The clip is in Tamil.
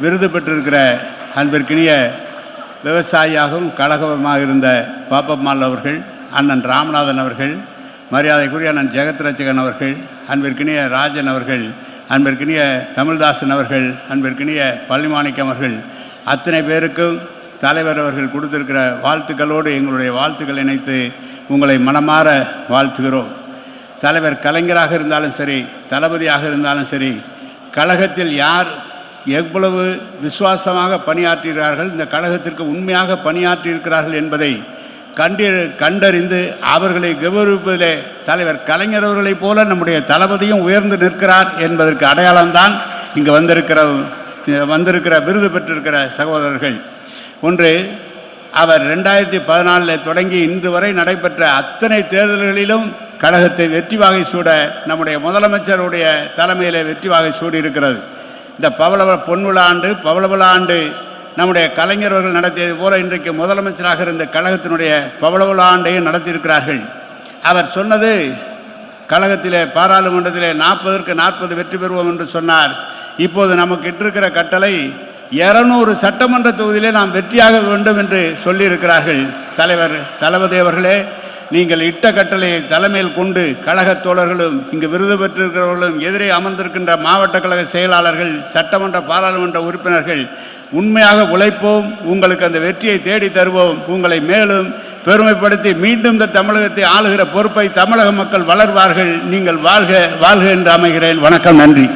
விருது பெற்றிருக்கிற அன்பிற்கினிய விவசாயியாகவும் கழகமாக இருந்த பாப்பம்மாள் அவர்கள் அண்ணன் ராமநாதன் அவர்கள் மரியாதைக்குரிய அண்ணன் ஜெகத் ரச்சகன் அவர்கள் அன்பிற்கினிய ராஜன் அவர்கள் அன்பிற்கினிய தமிழ்தாசன் அவர்கள் அன்பிற்கினிய பள்ளிமாணிக்கம் அவர்கள் அத்தனை பேருக்கும் தலைவர் அவர்கள் கொடுத்திருக்கிற வாழ்த்துக்களோடு எங்களுடைய வாழ்த்துக்கள் இணைத்து உங்களை மனமாற வாழ்த்துகிறோம். தலைவர் கலைஞராக இருந்தாலும் சரி தளபதியாக இருந்தாலும் சரி கழகத்தில் யார் எவ்வளவு விசுவாசமாக பணியாற்றுகிறார்கள் இந்த கழகத்திற்கு உண்மையாக பணியாற்றியிருக்கிறார்கள் என்பதை கண்டு கண்டறிந்து அவர்களை கௌரவிப்பதிலே தலைவர் கலைஞர் அவர்களைப் போல நம்முடைய தளபதியும் உயர்ந்து நிற்கிறார் என்பதற்கு அடையாளம்தான் இங்கு வந்திருக்கிற வந்திருக்கிற விருது பெற்றிருக்கிற சகோதரர்கள். ஒன்று அவர் ரெண்டாயிரத்தி பதினாலில் தொடங்கி இன்று வரை நடைபெற்ற அத்தனை தேர்தல்களிலும் கழகத்தை வெற்றி வாகை சூட நம்முடைய முதலமைச்சருடைய தலைமையில் வெற்றி வாகை சூடி இருக்கிறது இந்த பவளவ பொன்விழாண்டு பவளவிழாண்டு ஆண்டு நம்முடைய கலைஞர்கள் நடத்தியது போல இன்றைக்கு முதலமைச்சராக இருந்த கழகத்தினுடைய பவளவிழாண்டையும் நடத்தியிருக்கிறார்கள். அவர் சொன்னது கழகத்திலே பாராளுமன்றத்திலே நாற்பதற்கு நாற்பது வெற்றி பெறுவோம் என்று சொன்னார். இப்போது நமக்கு இட்டிருக்கிற கட்டளை இருநூறு சட்டமன்ற தொகுதியிலே நாம் வெற்றியாக வேண்டும் என்று சொல்லியிருக்கிறார்கள். தலைவர் தளபதி அவர்களே நீங்கள் இட்ட கட்டளையை தலைமையில் கொண்டு கழகத் தோழர்களும் இங்கு விருது பெற்றிருக்கிறவர்களும் எதிரே அமர்ந்திருக்கின்ற மாவட்ட கழக செயலாளர்கள் சட்டமன்ற பாராளுமன்ற உறுப்பினர்கள் உண்மையாக உழைப்போம் உங்களுக்கு அந்த வெற்றியை தேடி தருவோம் உங்களை மேலும் பெருமைப்படுத்தி மீண்டும் இந்த தமிழகத்தை ஆளுகிற பொறுப்பை தமிழக மக்கள் வளர்வார்கள் நீங்கள் வாழ்க வாழ்க என்று அமைகிறேன். வணக்கம் நன்றி.